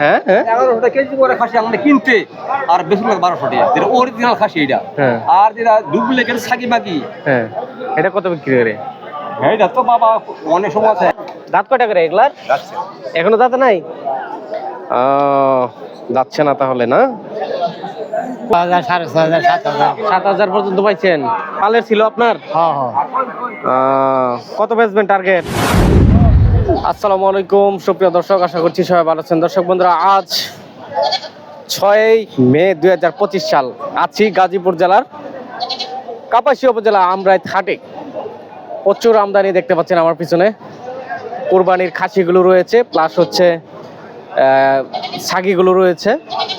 হ্যাঁ হ্যাঁ। কেজি করে খাসি আমাদের কিনতে। আর বেশি লাগে বারোশো টাকা যেটা অরিজিনাল খাসি এটা। হ্যাঁ। আর যেটা ডুপ্লিকেট সাকি বাকি হ্যাঁ। এটা কত বিক্রি করে? এটা তো বাবা অনেক সময় আছে। দাঁত কয়টা করে এগুলার? এখনও দাঁত নাই? আহ, যাচ্ছে না তাহলে না? সাত হাজার। পর্যন্ত পাইছেন। পালের ছিল আপনার? হ্যাঁ হ্যাঁ। আহ, কত বেচবেন টার্গেট আসসালামু আলাইকুম, সুপ্রিয় দর্শক, আশা করছি সবাই ভালো আছেন। দর্শক বন্ধুরা, আজ ছয় মে দুই হাজার পঁচিশ সাল। আছি গাজীপুর জেলার কাপাসী উপজেলা আমরাইত হাটে। প্রচুর আমদানি দেখতে পাচ্ছেন আমার পিছনে। কোরবানির খাসিগুলো রয়েছে প্লাস হচ্ছে ছাগিগুলো রয়েছে।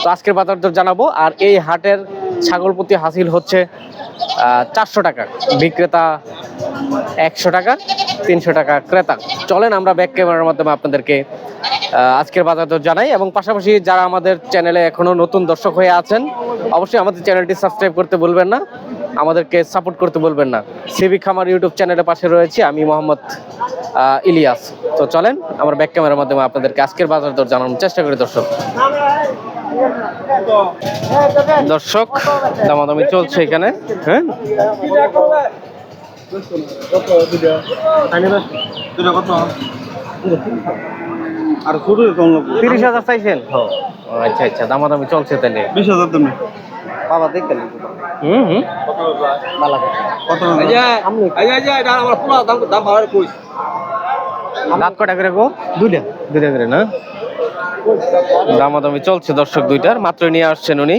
তো আজকের বাজার দর জানাব, আর এই হাটের ছাগল প্রতি হাসিল হচ্ছে চারশো টাকা। বিক্রেতা একশো টাকা। তিনশো টাকা ক্রেতা। চলেন আমরা ব্যাক ক্যামেরার মাধ্যমে আপনাদেরকে আজকের বাজার দর জানাই এবং পাশাপাশি যারা আমাদের চ্যানেলে এখনও নতুন দর্শক হয়ে আছেন, অবশ্যই আমাদের চ্যানেলটি সাবস্ক্রাইব করতে বলবেন না, আমাদেরকে সাপোর্ট করতে বলবেন না। সিবি খামার ইউটিউব চ্যানেলের পাশে রয়েছে আমি মোহাম্মদ ইলিয়াস। তো চলেন, আমার ব্যাক ক্যামেরার মাধ্যমে আপনাদেরকে আজকের বাজার দর জানানোর চেষ্টা করি, দর্শক। দর্শক, দামাদামি চলছে এখানে হ্যাঁ? আর ছোট তিরিশ হাজার চাইছেন? আচ্ছা আচ্ছা দামাদামি চলছে তাহলে। বিশ হাজার তুমি বাবা দেখবেন হুম হুম। কত এই যে, এই যে এটা আমার পুরো দাম দাম ভালো কইস দাঁত কটা করে গো? দুইটা। দুইটা করে না? দামাদামি চলছে দর্শক দুইটার মাত্র নিয়ে আসছেন উনি।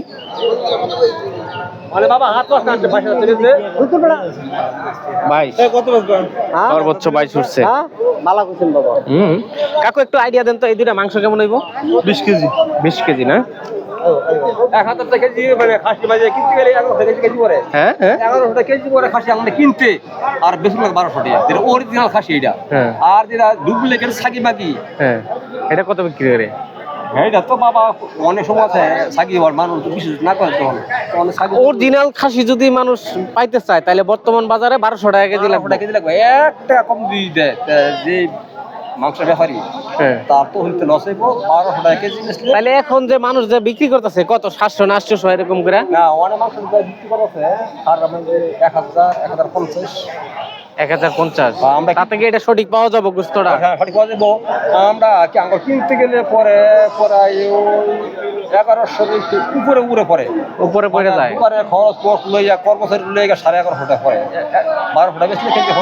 সর্বোচ্চ বাইশ উঠছে। মালা কইছেন বাবা। হুম। কাকু একটু আইডিয়া দেন তো এই দুইটা মাংস কেমন হইব? বিশ কেজি। বিশ কেজি না? এক হাজার টাকা কেজি মানে খাসি বাজে কিনতে গেলে এগারোশো টাকা কেজি করে হ্যাঁ হ্যাঁ। এগারোশো টাকা কেজি করে খাসি আমাদের কিনতে আর বেশি লাগে বারোশো টাকা। যেটা অরিজিনাল খাসি এটা। হ্যাঁ। আর যেটা ডুপ্লিকেট সাকি বাকি হ্যাঁ। এটা কত বিক্রি করে? এটা তো বাবা অনেক সময় আছে সাকি হওয়ার মানুষ বিশেষ না করে তখন। তখন সাকি অরিজিনাল খাসি যদি মানুষ পাইতে চায় তাহলে বর্তমান বাজারে বারোশো টাকা কেজি লাগবে। টাকা কেজি লাগবে। এক টাকা কম দিয়ে দেয় যে হ্যাঁ। তার তো হইতে লস হইব বারোশো টাকা কেজি বেচলে তাহলে এখন যে মানুষ যে বিক্রি করতেছে কত? সাতশো না আটশো এরকম করে? না অনেক মাংস বিক্রি করা আর আমাদের এক হাজার এক হাজার পঞ্চাশ। এক হাজার পঞ্চাশ। আমরা কি- তাতে কি এটা সঠিক পাওয়া যাবে গুস্তটা? হ্যাঁ সঠিক যাব। আমরা কি আঙ্গুর কিনতে গেলে পরে প্রায় ওই এগারোশো উপরে উপরে পড়ে। উপরে পড়ে যায়। উপরে খরচ খরচ লইয়া কর্মচারী লইয়া সাড়ে এগারোশো টাকা পড়ে বারোশো টাকা বেশি কিন্তু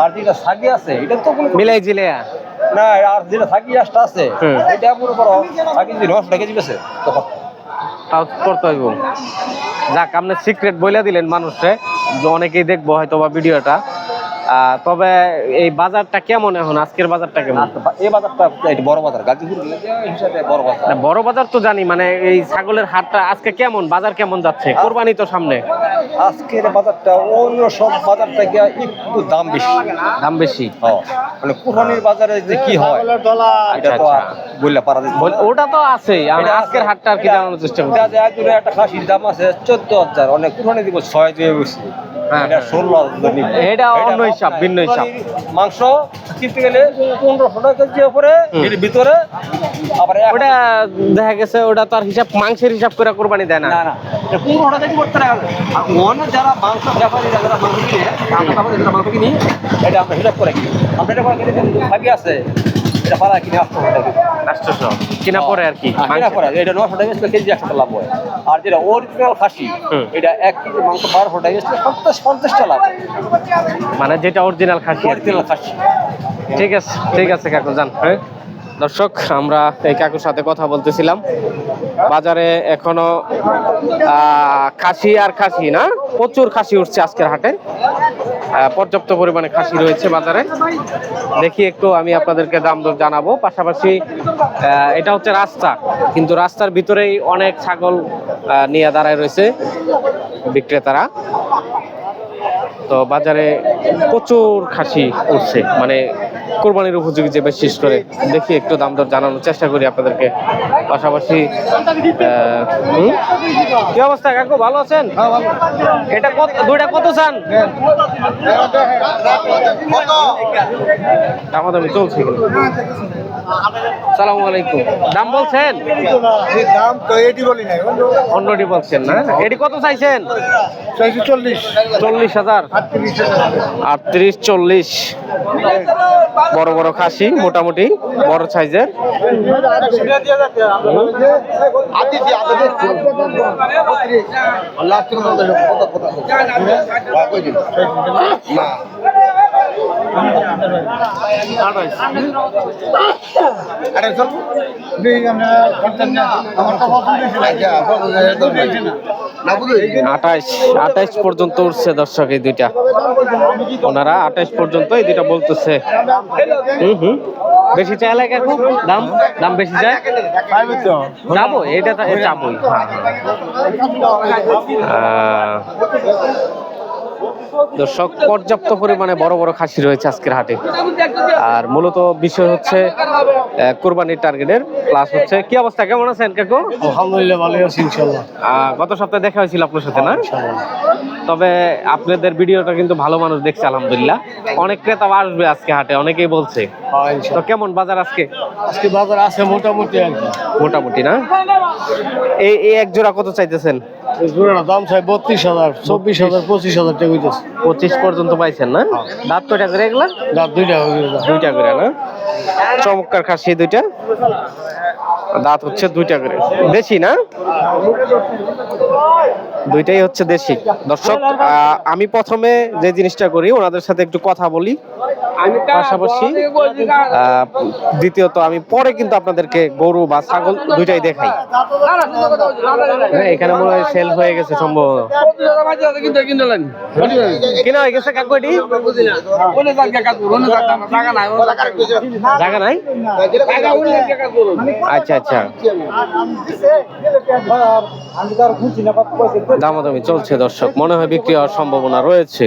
আর যেটা সাগি আছে এটা তো কোনো মিলাই জিলিয়া না আর যেটা সাগি আসটা আছে এটা মনে করো সাগি যদি নশো টাকা কেজি তখন তাও করতে হইব। যাক আপনি সিক্রেট বইলা দিলেন মানুষে যে অনেকেই দেখব হয়তো বা ভিডিওটা। আহ, তবে এই বাজারটা কেমন এখন? আজকের বাজারটা কেমন? এই বাজারটা এটা বড় বাজার গাজীপুর হিসাবে বড় বাজার। বড় বাজার তো জানি মানে এই ছাগলের হাটটা আজকে কেমন? বাজার কেমন যাচ্ছে? কোরবানি তো সামনে। আজকের বাজারটা অন্য সব বাজার থেকে একটু দাম বেশি। দাম বেশি? মানে কুরবানির বাজারে যে কি হয় এটা তো আর বললে পারা ওটা তো আছে আমি আজকের হাটটা আর কি জানানোর চেষ্টা করছি একটা খাসির দাম আছে চোদ্দ হাজার অনেক কুরবানি দিব ছয় দিয়ে বসি এটা হ্যাঁ। ষোলো এটা অন্য হিসাব, ভিন্ন হিসাব। মাংস কিনতে গেলে পনেরোশো টাকা কেজি উপরে এর ভিতরে আবার ওটা দেখা গেছে ওটা তো আর হিসাব মাংসের হিসাব করে কোরবানি দেয় না। না না। এটা টাকা কেজি করতে টাকা আর অন্য যারা মাংস ব্যাপারী যারা মাংস কিনে আমরা তারপরে যারা মাংস কিনি এটা আমরা হিসাব করে কিনি। আমরা এটা করে কিনে ভাবি আছে। এটা পাড়া কিনে হবে আটশোশো কিনা পরে আর কি কিনা পরে। এটা নশো টাকা বেচলে কেজি একশো লাভ হয়। আর যেটা অরিজিনাল খাসি এটা এক কেজি মাংস বারোশো টাকা বেচলে পঞ্চাশ পঞ্চাশটা লাভ মানে যেটা অরিজিনাল খাসি অরিজিনাল খাসি। ঠিক আছে ঠিক আছে কাকু যান। হ্যাঁ। দর্শক আমরা এই কাকুর সাথে কথা বলতেছিলাম। বাজারে এখনও আহ, খাসি আর খাসি না প্রচুর খাসি উঠছে আজকের হাটে। পর্যাপ্ত পরিমাণে খাসি রয়েছে বাজারে। দেখি একটু আমি আপনাদেরকে দাম দর জানাব। পাশাপাশি এটা হচ্ছে রাস্তা। কিন্তু রাস্তার ভিতরেই অনেক ছাগল নিয়ে দাঁড়ায় রয়েছে বিক্রেতারা। তো বাজারে প্রচুর খাসি উঠছে। মানে কোরবানির উপযোগী যে বিশেষ করে দেখি, একটু দাম দর জানানোর চেষ্টা করি আপনাদেরকে। পাশাপাশি? কি অবস্থা কাকু, ভালো আছেন? এটা কত, দুইটা কত চান? দামাদামি চলছে সালামু আলাইকুম। দাম বলছেন? দাম তো এটি বলি নাই অন্যটি বলছেন না এটি কত চাইছেন? চাইছি চল্লিশ। চল্লিশ হাজার। আটত্রিশ চল্লিশ। বড় বড় খাসি মোটামুটি বড় সাইজের। আঠাইশ আঠাইশ পর্যন্ত উঠছে দর্শক এই দুইটা। ওনারা আঠাইশ পর্যন্ত এই দুইটা বলতেছে। হুম হুম। বেশি চাই লাগে এখন? দাম? দাম বেশি যায় যাব এটা যাবোই হ্যাঁ। দর্শক পর্যাপ্ত পরিমাণে বড় বড় খাসি রয়েছে আজকের হাটে। আর মূলত বিষয় হচ্ছে কোরবানির টার্গেটের প্লাস হচ্ছে কি অবস্থা? কেমন আছেন কাকু? আলহামদুলিল্লাহ ভালো আছি ইনশাল্লাহ আহ, গত সপ্তাহে দেখা হয়েছিল আপনার সাথে না? তবে আপনাদের ভিডিওটা কিন্তু ভালো মানুষ দেখছে আলহামদুলিল্লাহ। অনেক ক্রেতা আসবে আজকে হাটে অনেকেই বলছে। তো কেমন বাজার আজকে? আজকে বাজার আছে মোটামুটি মোটামুটি না? এই এই এক জোড়া কত চাইতেছেন? জোড়াটা দাম চাই বত্রিশ হাজার চব্বিশ হাজার পঁচিশ হাজার টাকা হইতেছে। পঁচিশ পর্যন্ত পাইছেন না? দাঁত কয়টা করে এগুলা? দুইটা দুইটা করে না? চমৎকার খাসি দুইটা। দাঁত হচ্ছে দুইটা করে। দেশি না? দুইটাই হচ্ছে দেশি। দর্শক আমি প্রথমে যে জিনিসটা করি ওনাদের সাথে একটু কথা বলি। পাশাপাশি দ্বিতীয়ত আমি পরে কিন্তু আপনাদেরকে গরু বা ছাগল দুইটাই দেখাই। হ্যাঁ এখানে মনে হয় সেল হয়ে গেছে সম্ভবত। কিনা হয়ে গেছে কাকু এটি? জায়গা নাই? আচ্ছা আচ্ছা। দামাদামি চলছে দর্শক মনে হয় বিক্রি হওয়ার সম্ভাবনা রয়েছে।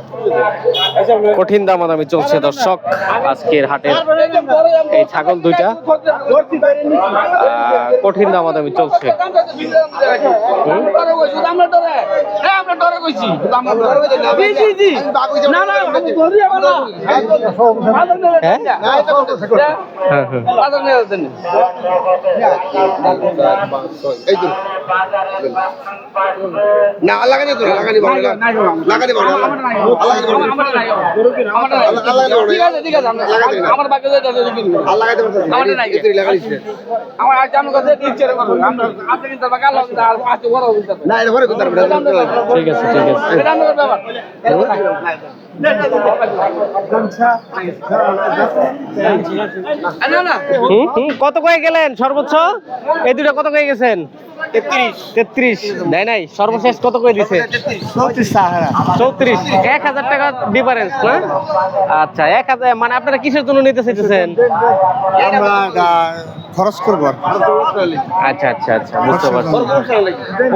কঠিন দামাদামি চলছে, দর্শক। আজকের হাটের এই ছাগল দুইটা কঠিন দামাদামি চলছে। হ্যাঁ? হ্যাঁ হ্যাঁ। না লাগানি তো লাগানি ভালো লাগানি ভালো আমার বাকি আল্লাহ লাগাইতে আমাদের নাই। পারতেছি লাগানি আমার আজ আমি কথা দিচ্ছে রে আমরা আপনি কিন্তু বাকা লাগ আর পাঁচ বড় হইছে না এটা ঘরে কোথায় ঠিক আছে ঠিক আছে। এটা আমরা ব্যাপার। না না হুম হুম কত কয়ে গেলেন সর্বোচ্চ? এই দুটা কত কয়ে গেছেন? তেত্রিশ। তেত্রিশ। নাই নাই সর্বশেষ কত করে দিছে? চৌত্রিশ এক হাজার টাকা ডিফারেন্স না? আচ্ছা এক হাজার মানে আপনারা কিসের জন্য নিতে চাইতেছেন? আমরা খরচ করব আচ্ছা আচ্ছা আচ্ছা বুঝতে পারছি।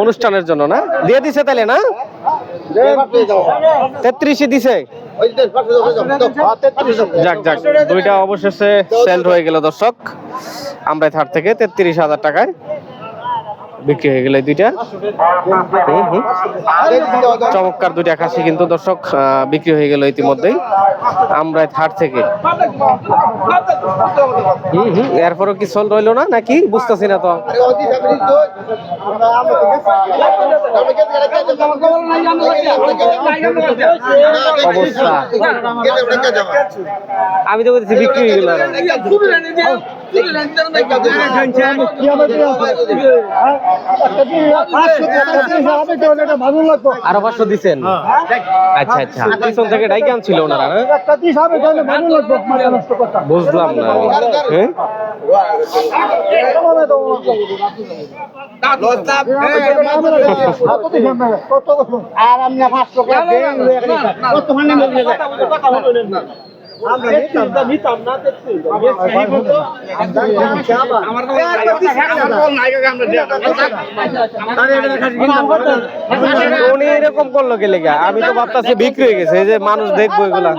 অনুষ্ঠানের জন্য না? দিয়ে দিছে তাহলে না? তেত্রিশে দিছে? যাক যাক দুইটা অবশেষে সেল হয়ে গেল দর্শক। আমরা থার থেকে তেত্রিশ হাজার টাকায় বিক্রি হয়ে গেল দুইটা। চমৎকার দুইটা খাসি কিন্তু দর্শক বিক্রি হয়ে গেল ইতিমধ্যেই। আমরা থার থেকে। হুম হুম, এরপরও কি সোল রইল না, নাকি? বুঝতেছি না তো। আমি তো বলছি বিক্রি হয়ে গেল। আরও পাঁচশো দিচ্ছেন আচ্ছা আচ্ছা পিছন থেকে ডাইকে আনছিল ওনারা না বুঝলাম না আমি। হ্যাঁ? না দেখছি আমার উনি এরকম করল কে লেগে আমি তো ভাবতাছি বিক্রি হয়ে গেছে এই যে মানুষ দেখব এগুলা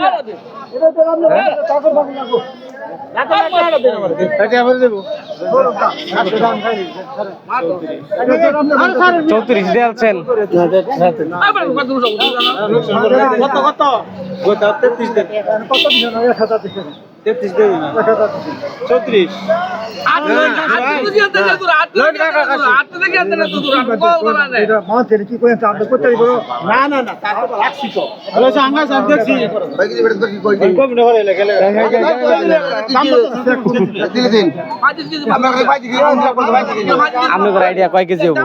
চৌত্রিশ দিয়ে আছেন কত? কত তেত্রিশ দিন? কত তেত্রিশ চৌত্রিশ না। না আপনাদের আইডিয়া কয় কেজি হব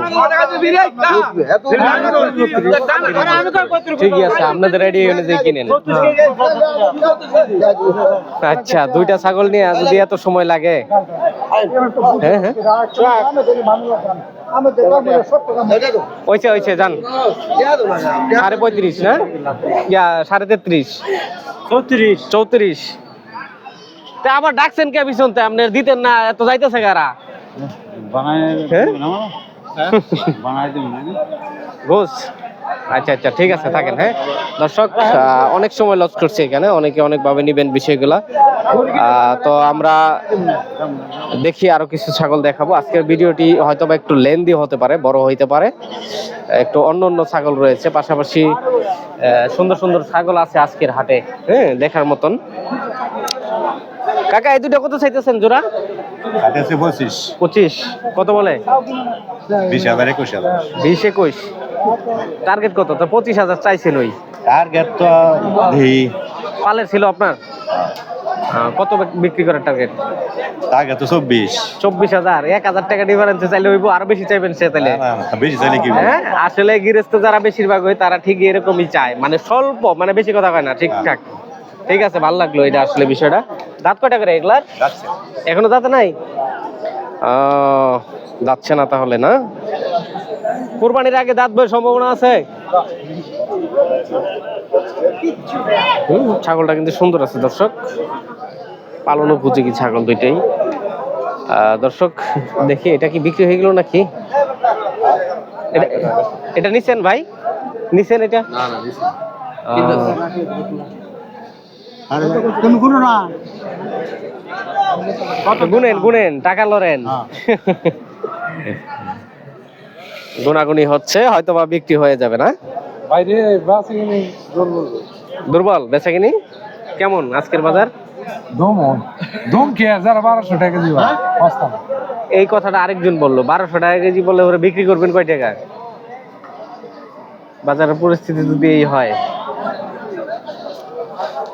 ঠিকই আছে আপনাদের আইডিয়া অনুযায়ী কিনেন আচ্ছা। দুইটা ছাগল নিয়ে যদি এত সময় লাগে। হ্যাঁ হ্যাঁ। ওইছে ওইছে যান। সাড়ে পঁয়ত্রিশ না? ইয়া সাড়ে তেত্রিশ। চৌত্রিশ। চৌত্রিশ। তা আবার ডাকছেন কে পিছন তে? আপনার দিতেন না এত যাইতেছে কারা? হ্যাঁ? ঘোষ। আচ্ছা আচ্ছা ঠিক আছে থাকেন হ্যাঁ। দর্শক অনেক সময় লস করছে এখানে অনেকে অনেকভাবে নিবেন বিষয়গুলা। তো আমরা দেখি আরও কিছু ছাগল দেখাবো। আজকের ভিডিওটি হয়তো বা একটু লেন্দি হতে পারে বড় হইতে পারে। একটু অন্য অন্য ছাগল রয়েছে পাশাপাশি সুন্দর সুন্দর ছাগল আছে আজকের হাটে হ্যাঁ দেখার মতন। কাকা এই দুটা কত চাইতেছেন জোড়া? পঁচিশ। পঁচিশ। কত বলে? বিশ হাজার একুশ হাজার। বিশ একুশ। টার্গেট কত? তো পঁচিশ হাজার চাইছেন ওই। টার্গেট তো পালের ছিল আপনার? কত বিক্রি করার টার্গেট টার্গেট তো চব্বিশ। চব্বিশ হাজার। এক হাজার টাকা ডিফারেন্সে চাইলে হইব আরও বেশি চাইবেন সে না, বেশি চাইলে কি হ্যাঁ আসলে গৃহস্থ যারা বেশিরভাগ হয় তারা ঠিক এরকমই চায়। মানে স্বল্প মানে বেশি কথা হয় না ঠিকঠাক। ঠিক আছে ভালো লাগল এটা আসলে বিষয়টা। দাঁত কয়টা করে এগুলার। এখনও দাঁতে নাই? যাচ্ছে না তাহলে না? কোরবানির আগে দাঁত বইয়ের সম্ভাবনা আছে? হুম, ছাগলটা কিন্তু সুন্দর আছে দর্শক। পালন উপযোগী ছাগল দুইটাই। দর্শক দেখি এটা কি বিক্রি হয়ে গেল নাকি? এটা- এটা নিছেন ভাই? নিছেন এটা? গুনেন গুনেন টাকা লরেন গুনাগুনি হচ্ছে হয়তো বা বিক্রি হয়ে যাবে না। বাইরে দুর্বল। বেচাকিনি? কেমন আজকের বাজার? টাকা কেজি এই কথাটা আরেকজন বলল বারোশো টাকা কেজি বললে ওরা বিক্রি করবেন কয় টাকা? বাজারের পরিস্থিতি যদি এই হয়।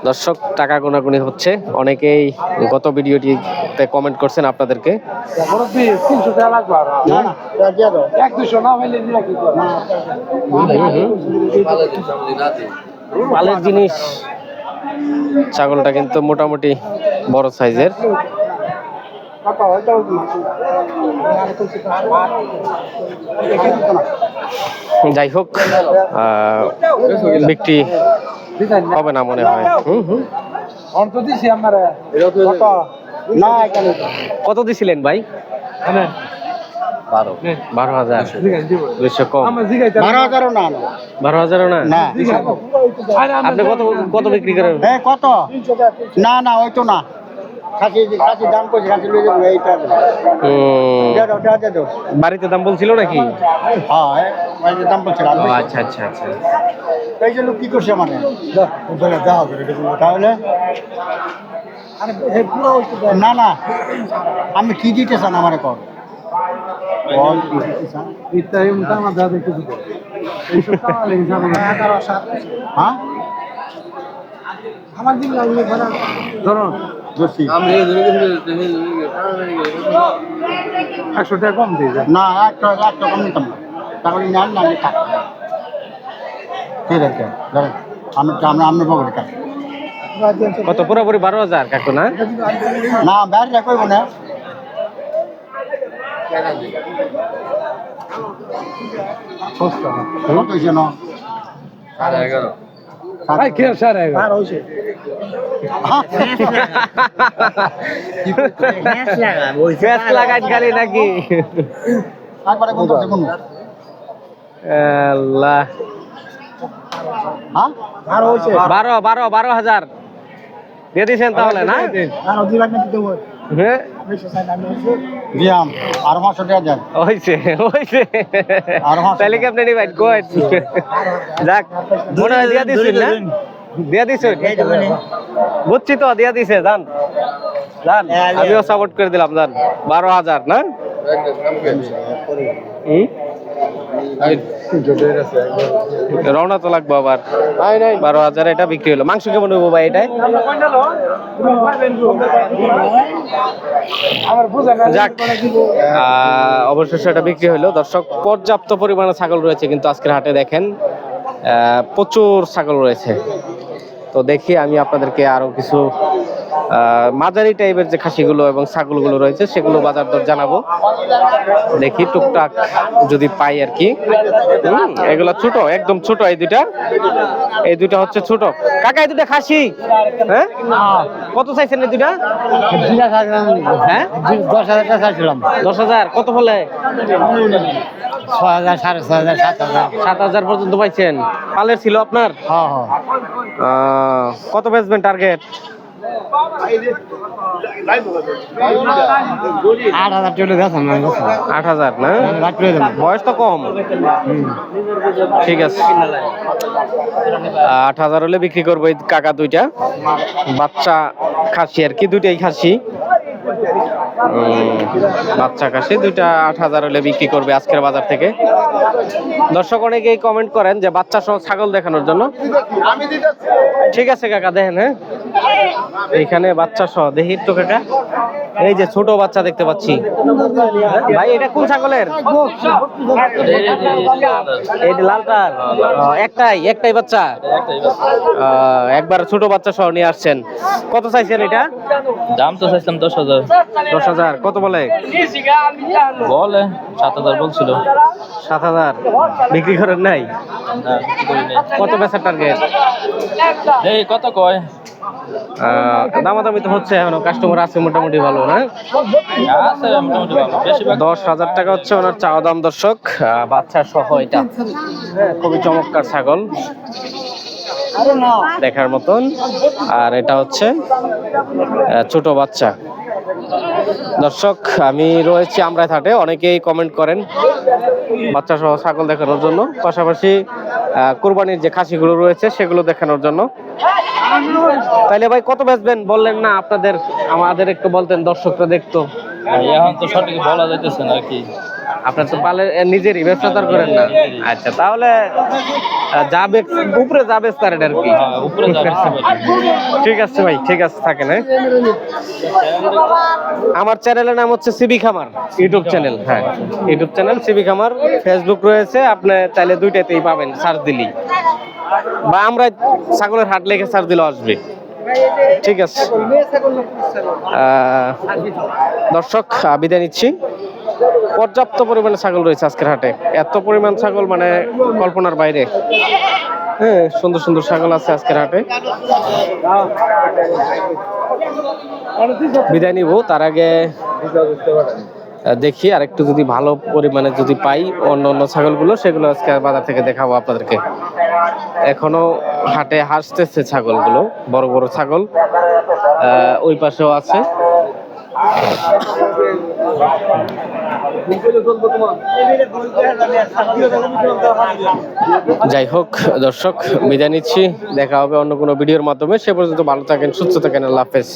দর্শক, টাকা গোনাগুনি হচ্ছে। অনেকেই গত ভিডিওটিতে কমেন্ট করছেন আপনাদেরকে। পালের জিনিস, ছাগলটা কিন্তু মোটামুটি বড় সাইজের। যাই হোক বিক্রি হবে না মনে হয়। হুম হুম। অন্ত দিছি আমার না এখানে। কত দিছিলেন ভাই? বারো। হাজার। দুইশো কম। বারো হাজারও না না। বারো হাজারও না? না। আপনি কত কত বিক্রি করেন? কত? না না ওই তো না। বাড়িতে দাম বলছিল নাকি? হ্যাঁ দাম বলছে ও, আচ্ছা আচ্ছা আচ্ছা। এই জন্য কি করছে মানে? তাহলে? না না আমি কি দিতে চান আমার কর? ইত্যাদি আমার দাদা কিছু ধরুন একশো টাকা কম দিয়ে যায় না একটা একটা কম নিতাম না তাহলে নেন না আমি থাক ঠিক আছে ধরেন আমি আমরা আমরা কাজ কত পুরোপুরি বারো হাজার কাকু না না বাইরে কইব না কত হয়েছে না ভাই কে সাড়ে এগারো গ্যাস লাগাই খালি নাকি? আল্লাহ। বারো বারো বারো হাজার। দিয়ে দিয়েছেন তাহলে না? হ্যাঁ? দিয়াম আর পাঁচশো টাকা দেন। হইছে হইছে। আর পাঁচশো তাহলে কি আপনি নিবেন? কই? যাক মনে হয় দিয়া দিছেন না? দিয়া দিছো বুঝছি তো দিয়া দিছে জান জান আমিও সাপোর্ট করে দিলাম জান বারো হাজার না? হুম? রওনা তো লাগবো আবার। বারো হাজার এটা বিক্রি হলো। মাংস কেমন হইবো ভাই এটাই যাক অবশেষে এটা বিক্রি হলো দর্শক, পর্যাপ্ত পরিমাণে ছাগল রয়েছে কিন্তু আজকের হাটে দেখেন প্রচুর ছাগল রয়েছে। তো দেখি আমি আপনাদেরকে আরও কিছু মাঝারি টাইপের যে খাসিগুলো এবং ছাগলগুলো রয়েছে সেগুলো বাজার দর জানাব। দেখি টুকটাক যদি পাই আর কি। এগুলো ছোট একদম ছোট এই দুইটা। এই দুইটা হচ্ছে ছোট। কাকা এই দুটা খাসি? হ্যাঁ? কত চাইছেন এই দুইটা? হ্যাঁ? দশ হাজার। চাইছিলাম দশ হাজার কত হলে? ছয় হাজার সাড়ে ছয় হাজার সাত হাজার সাত হাজার পর্যন্ত পাইছেন। পালের ছিল আপনার? হ্যাঁ হ্যাঁ। কত বেচবেন টার্গেট আট হাজার টাকা বেতন না আট হাজার না? বয়স তো কম। ঠিক আছে। আট হাজার হলে বিক্রি করব এই কাকা দুইটা। বাচ্চা খাসি আর কি দুইটাই খাসি। বাচ্চা খাসি দুইটা আট হাজার হলে বিক্রি করবে আজকের বাজার থেকে। দর্শক অনেকেই কমেন্ট করেন যে বাচ্চা সহ ছাগল দেখানোর জন্য। ঠিক আছে কাকা দেখেন হ্যাঁ? এইখানে বাচ্চা সহ দেখি তো কাকা। এই যে ছোট বাচ্চা দেখতে পাচ্ছি। ভাই এটা কোন ছাগলের? এই লালটার। একটাই একটাই বাচ্চা। একবার ছোট বাচ্চা সহ নিয়ে আসছেন। কত চাইছেন এটা? দাম তো চাইছিলাম দশ হাজার। দশ হাজার। কত বলে? বলে সাত হাজার বলছিল। সাত হাজার। বিক্রি করেন নাই। কত বেচার টার্গেট এই কত কয়? দামাদামি তো হচ্ছে এখনও। কাস্টমার আছে মোটামুটি ভালো। না দশ হাজার টাকা হচ্ছে ওনার চাওয়া দাম, দর্শক। বাচ্চা সহ এটা। খুবই চমৎকার ছাগল। দেখার মতন। আর এটা হচ্ছে ছোট বাচ্চা। দর্শক, আমি রয়েছি আমরা থাটে। অনেকেই কমেন্ট করেন বাচ্চা সহ ছাগল দেখানোর জন্য। পাশাপাশি কোরবানির যে খাসিগুলো রয়েছে, সেগুলো দেখানোর জন্য। তাইলে ভাই, কত বেচবেন? বললেন না, আপনাদের, আমাদের একটু বলতেন, দর্শকরা দেখতো। এখন তো সঠিক বলা যাইতেছে না আর কি। আপনার তো পালে নিজেরই ব্যবসা তো আর করেন না। আচ্ছা তাহলে যাবে উপরে যাবে এটা আর কি। হ্যাঁ, ঠিক আছে। ভাই ঠিক আছে থাকেন হ্যাঁ। আমার চ্যানেলের নাম হচ্ছে সিবি খামার ইউটিউব চ্যানেল হ্যাঁ। ইউটিউব চ্যানেল সিবি খামার ফেসবুক রয়েছে আপনি চাইলে দুইটাতেই পাবেন সার্চ দিলেই। বা আমরা ছাগলের হাট লেগে সার্চ দিলে আসবে। ঠিক আছে। দর্শক বিদায় নিচ্ছি। পর্যাপ্ত পরিমাণে ছাগল রয়েছে আজকের হাটে। এত পরিমাণ ছাগল মানে কল্পনার বাইরে। হ্যাঁ সুন্দর সুন্দর ছাগল আছে আজকের হাটে। বিদায় নিব। তার আগে দেখি আর একটু যদি ভালো পরিমাণে যদি পাই অন্য অন্য ছাগলগুলো, সেগুলো আজকে বাজার থেকে দেখাবো আপনাদেরকে। এখনও হাটে হাসতেছে ছাগলগুলো, বড় বড় ছাগল ওই পাশেও আছে। যাই হোক, দর্শক, বিদায় নিচ্ছি। দেখা হবে অন্য কোনো ভিডিওর মাধ্যমে। সে পর্যন্ত ভালো থাকেন, সুস্থ থাকেন, আল্লাহ হাফেজ।